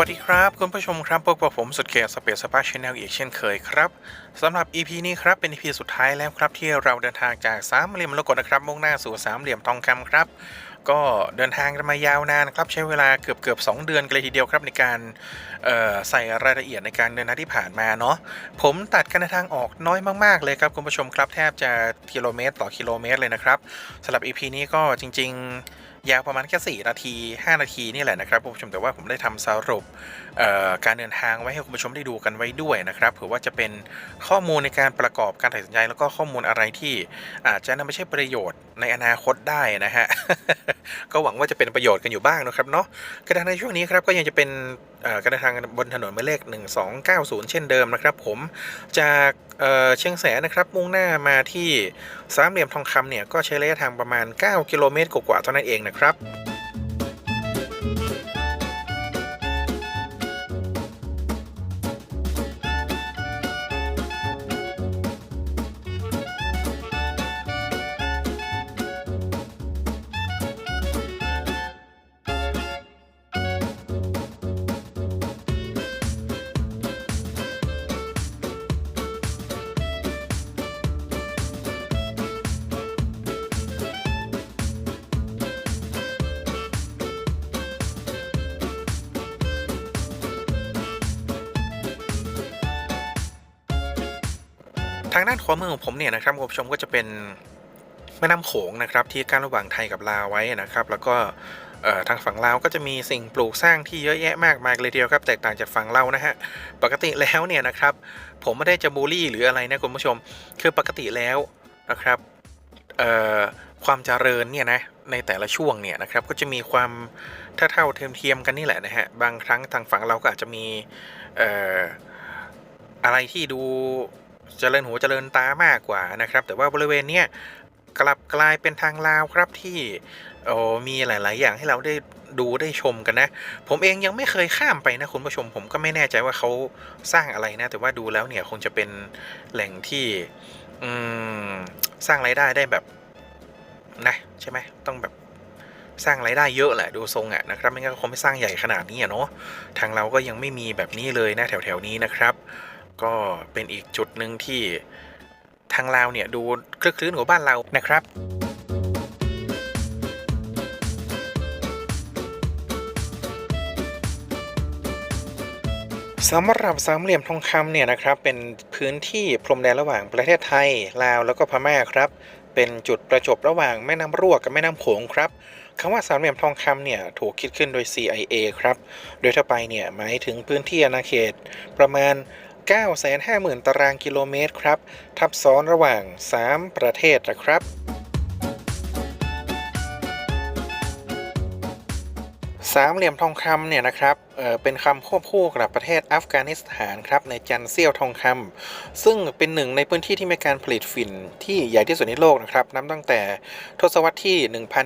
วัสดีครับ คุณผู้ชมครับพบกับผมสุดเกียรติสเปซสปาชแนลอีกเช่นเคยครับสำหรับ EP นี้ครับเป็น EP สุดท้ายแล้วครับ ที่เราเดินทางจากสามเหลี่ยมมรกตนะครับ มุ่งหน้าสู่สามเหลี่ยมทองคำครับ ก็เดินทางกันมายาวนานครับใช้เวลาเกือบเกือบสเดือนกันเลยทีเดียวครับในการใส่รายละเอียดในการเดินทางที่ผ่านมาเนาะผมตัดการเดินทางออกน้อยมากๆเลยครับคุณผู้ชมครับแทบจะกิโลเมตร ต่อกิโลเมตรเลยนะครับสำหรับ EP นี้ก็จริง ๆ ยาวประมาณแค่ 4 นาที 5 นาทีนี่แหละนะครับคุณผู้ชมแต่ว่าผมได้ทำสรุปการเดินทางไว้ให้คุณผู้ชมได้ดูกันไว้ด้วยนะครับเผื่อว่าจะเป็นข้อมูลในการประกอบการตัดสินใจแล้วก็ข้อมูลอะไรที่อาจจะนำไปใช้ประโยชน์ในอนาคตได้นะฮะก็หวังว่าจะเป็นประโยชน์กันอยู่บ้างนะครับเนาะกระดานในช่วงนี้ครับก็ยังจะเป็นการเดินทางบนถนนหมายเลข 1290 เช่นเดิมนะครับ ผมจากเชียงแสนนะครับมุ่งหน้ามาที่สามเหลี่ยมทองคำเนี่ยก็ใช้ระยะทางประมาณ 9 กิโลเมตรกว่าๆเท่านั้นเองนะครับ ทางด้านขวามือของผมเนี่ยนะครับคุณผู้ชมก็จะเป็นแม่น้ำโขงนะครับที่กั้นระหว่างไทยกับลาวไว้นะครับ แล้วก็ทางฝั่งลาวก็จะมีสิ่งปลูกสร้างที่เยอะแยะมากมายเลยทีเดียวครับ แตกต่างจากฝั่งเรานะฮะปกติแล้วเนี่ยนะครับ ผมไม่ได้จะบูลลี่หรืออะไรนะคุณผู้ชม คือปกติแล้วนะครับความเจริญเนี่ยนะในแต่ละช่วงเนี่ยนะครับก็จะมีความเท่าเท่าเทียมกันนี่แหละนะฮะบางครั้งทางฝั่งเราก็อาจจะมีอออะไรที่ดู เจริญหูเจริญตามากกว่านะครับ แต่ว่าบริเวณเนี้ยกลับกลายเป็นทางลาวครับที่โอ้มีหลาย ๆ อย่างให้เราได้ดูได้ชมกันนะ ผมเองยังไม่เคยข้ามไปนะคุณผู้ชม ผมก็ไม่แน่ใจว่าเขาสร้างอะไรนะ แต่ว่าดูแล้วเนี่ยคงจะเป็นแหล่งที่อืมสร้างรายได้ได้แบบนะใช่ไหมต้องแบบสร้างรายได้เยอะแหละดูทรงอะนะครับไม่งั้นก็คงไม่สร้างใหญ่ขนาดนี้อะเนาะทางเราก็ยังไม่มีแบบนี้เลยนะแถว ๆ นี้นะครับ ก็เป็นอีกจุดหนึ่งที่ทางลาวเนี่ยดูคลึกคลื้นกว่าบ้านเรานะครับสำหรับสามเหลี่ยมทองคำเนี่ยนะครับเป็นพื้นที่พรมแดนระหว่างประเทศไทย ลาวแล้วก็พม่าครับเป็นจุดประจบระหว่างแม่น้ำรั่วกับแม่น้ำโขงครับคำว่าสามเหลี่ยมทองคำเนี่ยถูกคิดขึ้นโดย CIA ครับ โดยทั่วไปเนี่ยหมายถึงพื้นที่อาณาเขตประมาณ 950,000 ตารางกิโลเมตรครับ ทับซ้อนระหว่าง 3 ประเทศนะครับ สามเหลี่ยมทองคำเนี่ยนะครับเเป็นคำควบคู่กับประเทศอัฟกานิสถานครับในจันเซียวทองคำซึ่งเป็นหนึ่งในพื้นที่ที่มีการผลิตฝิ่นที่ใหญ่ที่สุดในโลกนะครับนับตั้งแต่ทศวรรษที่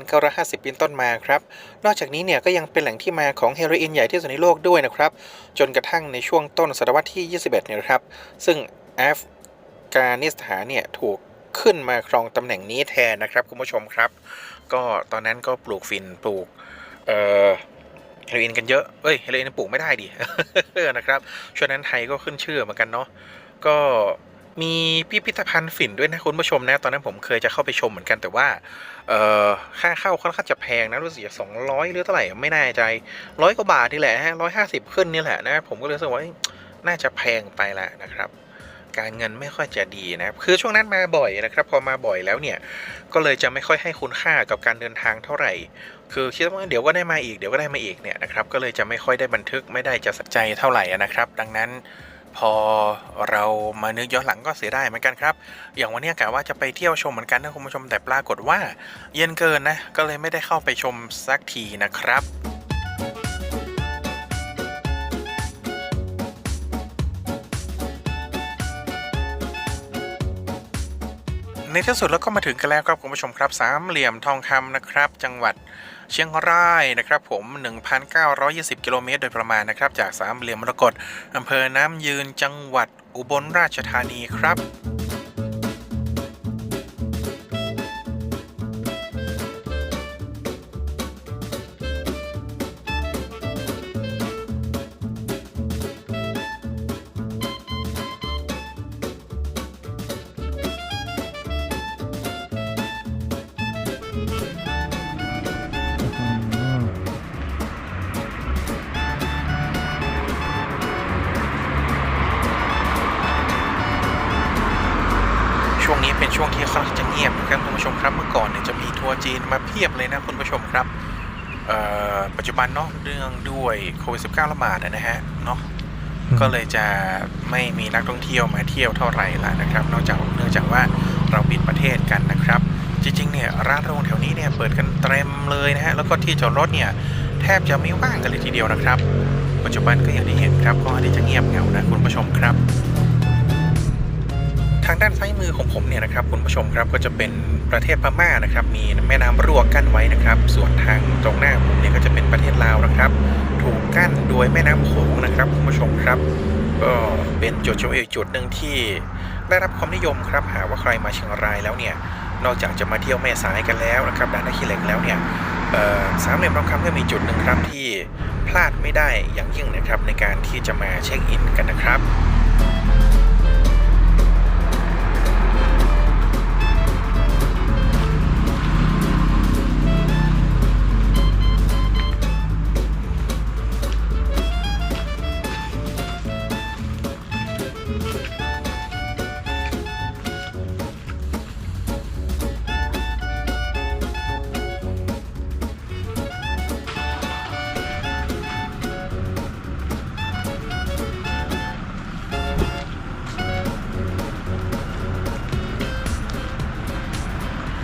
1950 เป็นต้นมาครับ นอกจากนี้เนี่ยก็ยังเป็นแหล่งที่มาของเฮโรอีนใหญ่ที่สุดในโลกด้วยนะครับ จนกระทั่งในช่วงต้นศตวรรษที่ 21 เนี่ยครับ ซึ่งอัฟกานิสถานเนี่ยถูกขึ้นมาครองตำแหน่งนี้แทนนะครับคุณผู้ชมครับ ก็ตอนนั้นก็ปลูกฝิ่นปลูกเอ่อ เฮโรอีนกันเยอะเอ้ยเฮโรอีนปลูกไม่ได้ดินะครับช่วงนั้นไทยก็ขึ้นชื่อเหมือนกันเนาะก็มีพิพิธภัณฑ์ฝิ่นด้วยนะคุณผู้ชมนะ ตอนนั้นผมเคยจะเข้าไปชมเหมือนกันแต่ว่าเออค่าเข้าค่อนข้างจะแพงนะรู้สึกจะสองร้อยหรือเท่าไหร่ไม่แน่ใจร้อยกว่าบาทนี่แหละฮะร้อยห้าสิบขึ้นนี่แหละนะผมก็เลยรู้สึกว่าเอ้ยน่าจะแพงไปละนะครับ การเงินไม่ค่อยจะดีนะคือช่วงนั้นมาบ่อยนะครับ พอมาบ่อยแล้วเนี่ยก็เลยจะไม่ค่อยให้คุณค่ากับการเดินทางเท่าไหร่ คือคิดว่าเดี๋ยวก็ได้มาอีกเดี๋ยวก็ได้มาอีกเนี่ยนะครับก็เลยจะไม่ค่อยได้บันทึกไม่ได้จะสนใจเท่าไหร่นะครับ ดังนั้นพอเรามานึกย้อนหลังก็เสียไดายเหมือนกันครับ อย่างวันนี้กะว่าจะไปเที่ยวชมเหมือนกันนะคุณผู้ชมแต่ปรากฏว่า เย็นเกินนะก็เลยไม่ได้เข้าไปชมสักทีนะครับในที่สุดแล้วก็มาถึงกันแล้วครับคุณผู้ชมครับสามเหลี่ยมทองคำนะครับ จังหวัด เชียงรายนะครับผม 1,920 กิโลเมตรโดยประมาณนะครับ จากสามเหลี่ยมมรกตอำเภอน้ำยืนจังหวัดอุบลราชธานีครับ ช่วงนี้เป็นช่วงที่ค่อนข้างจะเงียบนะครับคุณผู้ชมครับ เมื่อก่อนเนี่ยจะมีทัวร์จีนมาเพียบเลยนะคุณผู้ชมครับเอ่อปัจจุบันเนาะเรื่องด้วยโควิด -19 ระบาดอะนะฮะเนาะก็เลยจะไม่มีนักท่องเที่ยวมาเที่ยวเท่าไหร่ละนะครับ นอกจากเนื่องจากว่าเราปิดประเทศกันนะครับ จริงๆเนี่ยร้านโรงแถวนี้เนี่ยเปิดกันเต็มเลยนะฮะแล้วก็ที่จอดรถเนี่ยแทบจะไม่ว่างกันเลยทีเดียวนะครับ ปัจจุบันก็อย่างที่เห็นครับก็อาจจะเงียบเหงานะคุณผู้ชมครับทางด้านซ้ายมือของผมเนี่ยนะครับคุณผู้ชมครับก็จะเป็นประเทศพม่านะครับ มีแม่น้ำรั่วกั้นไว้นะครับ ส่วนทางตรงหน้าผมเนี่ยก็จะเป็นประเทศลาวนะครับ ถูกกั้นโดยแม่น้ำโขงนะครับคุณผู้ชมครับก็เป็นจุดชมอีกจุดหนึ่งที่ได้รับความนิยมครับ หากว่าใครมาเชียงรายแล้วเนี่ยนอกจากจะมาเที่ยวแม่สายกันแล้วนะครับด่านนาคีเหล็กแล้วเนี่ยสามเหลี่ยมทองคำก็มีจุดหนึ่งครับที่พลาดไม่ได้อย่างยิ่งนะครับในการที่จะมาเช็คอินกันนะครับ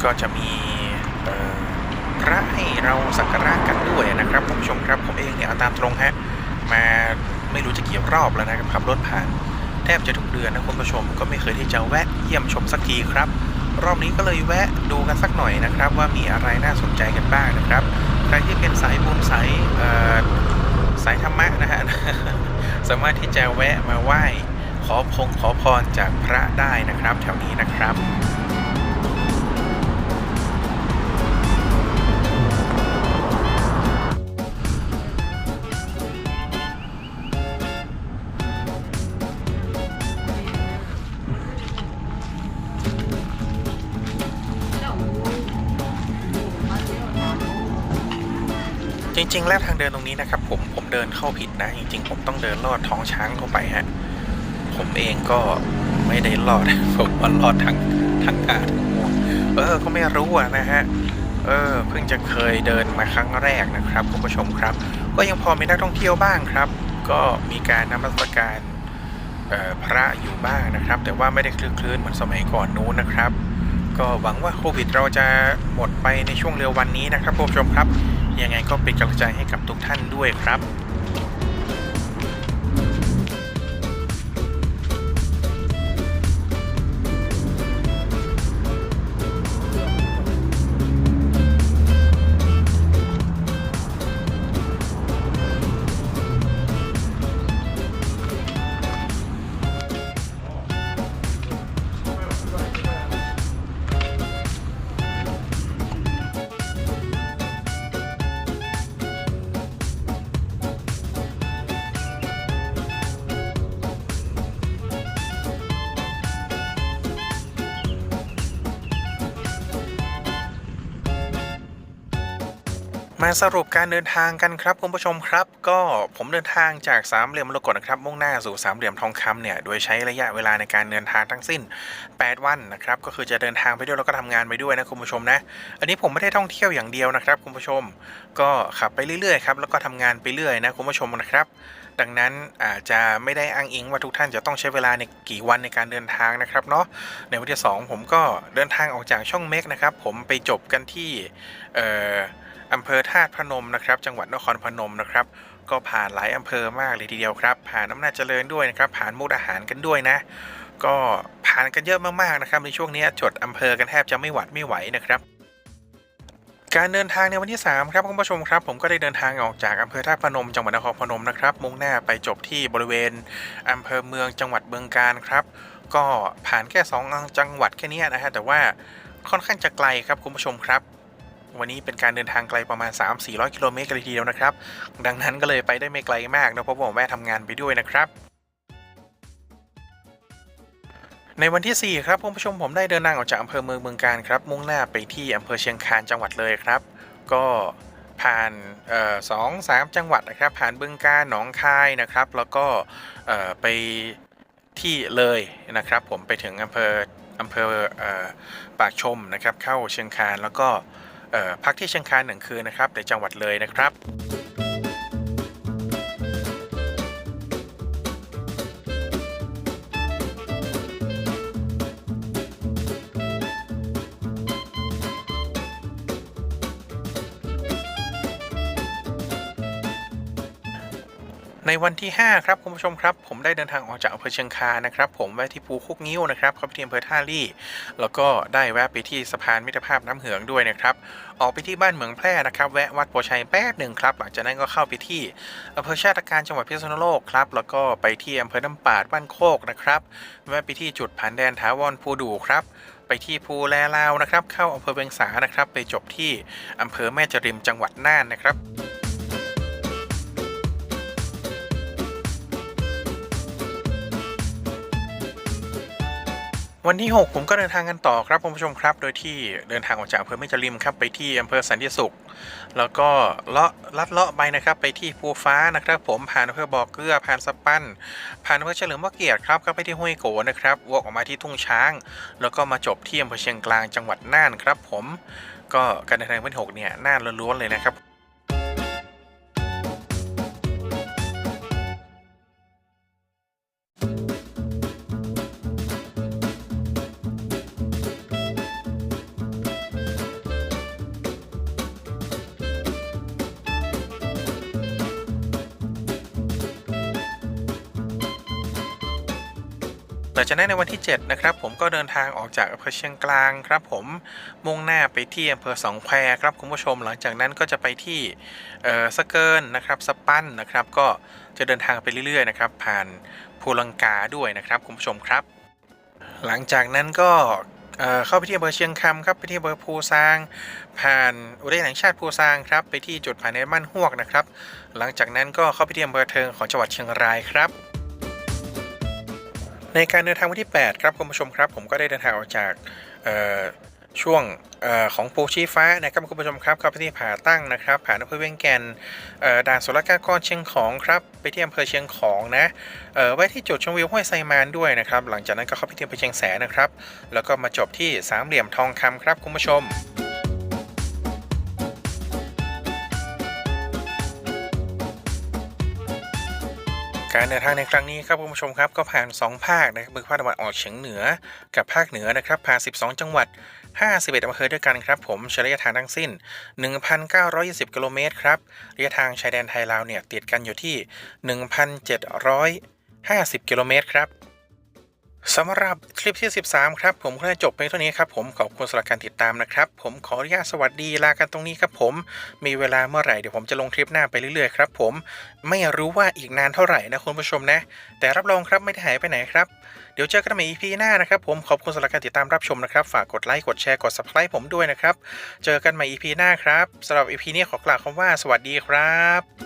ก็จะมีพระให้เราสักการะกันด้วยนะครับคุณผู้ชมครับผมเองเนี่ยเอาตามตรงฮะมาไม่รู้จะกี่รอบแล้วนะครับขับรถผ่านแทบจะทุกเดือนนะคุณผู้ชมก็ไม่เคยที่จะแวะเยี่ยมชมสักทีครับ รอบนี้ก็เลยแวะดูกันสักหน่อยนะครับ ว่ามีอะไรน่าสนใจกันบ้างนะครับใครที่เป็นสายบุญสายสายธรรมะนะฮะสามารถที่จะแวะมาไหว้ขอพงขอพรจากพระได้นะครับ แถวนี้นะครับ จริง ๆ แล้วทางเดินตรงนี้นะครับ ผมผมเดินเข้าผิดนะ จริง ๆ ผมต้องเดินลอดท้องช้างเข้าไปฮะผมเองก็ไม่ได้ลอดผมว่าลอดทางทางกาทางงวงเออก็ไม่รู้อะนะฮะเออเพิ่งจะเคยเดินมาครั้งแรกนะครับคุณผู้ชมครับ ก็ยังพอมีนักท่องเที่ยวบ้างครับ ก็มีการนมัสการเอ่อพระอยู่บ้างนะครับ แต่ว่าไม่ได้คลึกคลื้นเหมือนสมัยก่อนนู้นนะครับ ก็หวังว่าโควิดเราจะหมดไปในช่วงเร็ววันนี้นะครับคุณผู้ชมครับ ยังไงก็เป็นกำลังใจให้กับทุกท่านด้วยครับ มาสรุปการเดินทางกันครับคุณผู้ชมครับ ก็ผมเดินทางจากสามเหลี่ยมมรกตนะครับมุ่งหน้าสู่สามเหลี่ยมทองคำเนี่ยโดยใช้ระยะเวลาในการเดินทางทั้งสิ้น 8 วันนะครับก็คือจะเดินทางไปด้วยแล้วก็ทำงานไปด้วยนะคุณผู้ชมนะอันนี้ผมไม่ได้ท่องเที่ยวอย่างเดียวนะครับคุณผู้ชม ก็ขับไปเรื่อยๆครับแล้วก็ทำงานไปเรื่อยนะคุณผู้ชมนะครับดังนั้นอาจจะไม่ได้อ้างอิงว่าทุกท่านจะต้องใช้เวลาในกี่วันในการเดินทางนะครับเนาะในวันที่ 2 ผมก็เดินทางออกจากช่องเมกนะครับผมไปจบกันที่เอ่อ อำเภอธาตุพนมนะครับ จังหวัดนครพนมนะครับ ก็ผ่านหลายอำเภอมากเลยทีเดียวครับ ผ่านอำนาจเจริญด้วยนะครับ ผ่านมุกดาหารกันด้วยนะ ก็ผ่านกันเยอะมากๆนะครับ ในช่วงนี้จดอำเภอกันแทบจะไม่หวัดไม่ไหวนะครับการเดินทางในวันที่ 3 ครับคุณผู้ชมครับ ผมก็ได้เดินทางออกจากอำเภอท่าตุพนมจังหวัดนครพนมนะครับ มุ่งหน้าไปจบที่บริเวณอำเภอเมืองจังหวัดเบืองการครับ ก็ผ่านแค่ 2 จังหวัดแค่นี้นะฮะแต่ว่าค่อนข้างจะไกลครับคุณผู้ชมครับ วันนี้เป็นการเดินทางไกลประมาณ 3-400 กิโลเมตรกันเลยทีเดียวนะครับ ดังนั้นก็เลยไปได้ไม่ไกลมากนะเพราะผมแวะทำงานไปด้วยนะครับในวันที่ 4 ครับคุณผู้ชมผมได้เดินทางออกจากอำเภอเมืองเมืองการครับ มุ่งหน้าไปที่อำเภอเชียงคานจังหวัดเลยครับ ก็ผ่านสองสามจังหวัดนะครับ ผ่านบึงกาฬหนองคายนะครับ แล้วก็ไปที่เลยนะครับ ผมไปถึงอำเภออำเภอออปากชมนะครับ เข้าเชียงคานแล้วก็ พักที่เชียงคานหนึ่งคืนนะครับในจังหวัดเลยนะครับ วันที่ 5 ครับคุณผู้ชมครับ ผมได้เดินทางออกจากอำเภอเชียงคานะครับผมแวะที่ภูคุกงิ้วนะครับเข้าไปที่อำเภอท่าลี่ แล้วก็ได้แวะไปที่สะพานมิตรภาพน้ำเหืองด้วยนะครับออกไปที่บ้านเหมืองแพร่นะครับแวะวัดโพชัยแป๊บหนึ่งครับหลังจากนั้นก็เข้าไปที่อำเภอชาติการจังหวัดพิษณุโลกครับแล้วก็ไปที่อำเภอน้ำปาดบ้านโคกนะครับแวะไปที่จุดผ่านแดนถาวรภูดูครับไปที่ภูแลลาวนะครับเข้าอำเภอเวียงสานะครับไปจบที่อำเภอแม่จริมจังหวัดน่านนะครับ วันที่ 6 ผมก็เดินทางกันต่อครับคุณผู้ชมครับ โดยที่เดินทางออกจากอำเภอแม่จริมครับไปที่อำเภอสันติสุข แล้วก็เลาะลัดเลาะไปนะครับไปที่ภูฟ้านะครับผมผ่านอำเภอบ่อเกลือผ่านสปันผ่านอำเภอเฉลิมพระเกียรติครับก็ไปที่ห้วยโกนะครับวกออกมาที่ทุ่งช้าง แล้วก็มาจบที่อำเภอเชียงกลางจังหวัดน่านครับ ผมก็การเดินทางวันที่หกเนี่ยน่านล้วนๆเลยนะครับ ลังจากนั้นในวันที่ 7 นะครับ ผมก็เดินทางออกจากอำเภอเชียงกลางครับ ผมมุ่งหน้าไปที่อำเภอสองแควครับคุณผู้ชม หลังจากนั้นก็จะไปที่เออสะเกินนะครับสปันนะครับ ก็จะเดินทางไปเรื่อยๆนะครับผ่านภูลังกาด้วยนะครับคุณผู้ชมครับ หลังจากนั้นก็เข้าไปที่อำเภอเชียงคำครับไปที่อำเภอภูซาง ผ่านอุทยานแห่งชาติภูซางครับไปที่จุดผ่านในบ้านฮวกนะครับ หลังจากนั้นก็เข้าไปที่อำเภอเทิงของจังหวัดเชียงรายครับ ในการเดินทางวันที่ 8 ครับคุณผู้ชมครับผมก็ได้เดินทางออกจากช่วงออของภูชีฟ้านะครับคุณผู้ชมครับเข้าไปที่ผาตั้งนะครับ ผ่านอำเภอเวียงแก่นด่านสุรกากรเชียงของครับไปที่อำเภอเชียงของนะไว้ที่จุดชมวิวห้วยไซมานด้วยนะครับ หลังจากนั้นก็เข้าไปที่อำเภอเชียงแสนนะครับ แล้วก็มาจบที่สามเหลี่ยมทองคำครับคุณผู้ชม การเดินทางในครั้งนี้ครับคุณผู้ชมครับก็ผ่าน 2 ภาคนะครับคือภาคตะวันออกเฉียงเหนือกับภาคเหนือนะครับผ่าน 12 จังหวัด 51อำเภอด้วยกันครับผมใช้ระยะทางทั้งสิ้น 1,920 กิโลเมตรครับระยะทางชายแดนไทยลาวเนี่ยติดกันอยู่ที่ 1,750 กิโลเมตรครับ สำหรับคลิปที่ 13 ครับ ผมก็ได้จบไปเท่านี้ครับ ผมขอบคุณสำหรับการติดตามนะครับ ผมขออนุญาตสวัสดีลากันตรงนี้ครับผม มีเวลาเมื่อไหร่เดี๋ยวผมจะลงคลิปหน้าไปเรื่อยๆครับ ผมไม่รู้ว่าอีกนานเท่าไหร่นะคุณผู้ชมนะ แต่รับรองครับไม่ได้หายไปไหนครับ เดี๋ยวเจอกันใหม่ EP หน้านะครับ ผมขอบคุณสำหรับการติดตามรับชมนะครับ ฝากกดไลค์กดแชร์กด subscribe ผมด้วยนะครับ เจอกันใหม่ EP หน้าครับสำหรับ EP นี้ขอกล่าวคำว่า สวัสดีครับ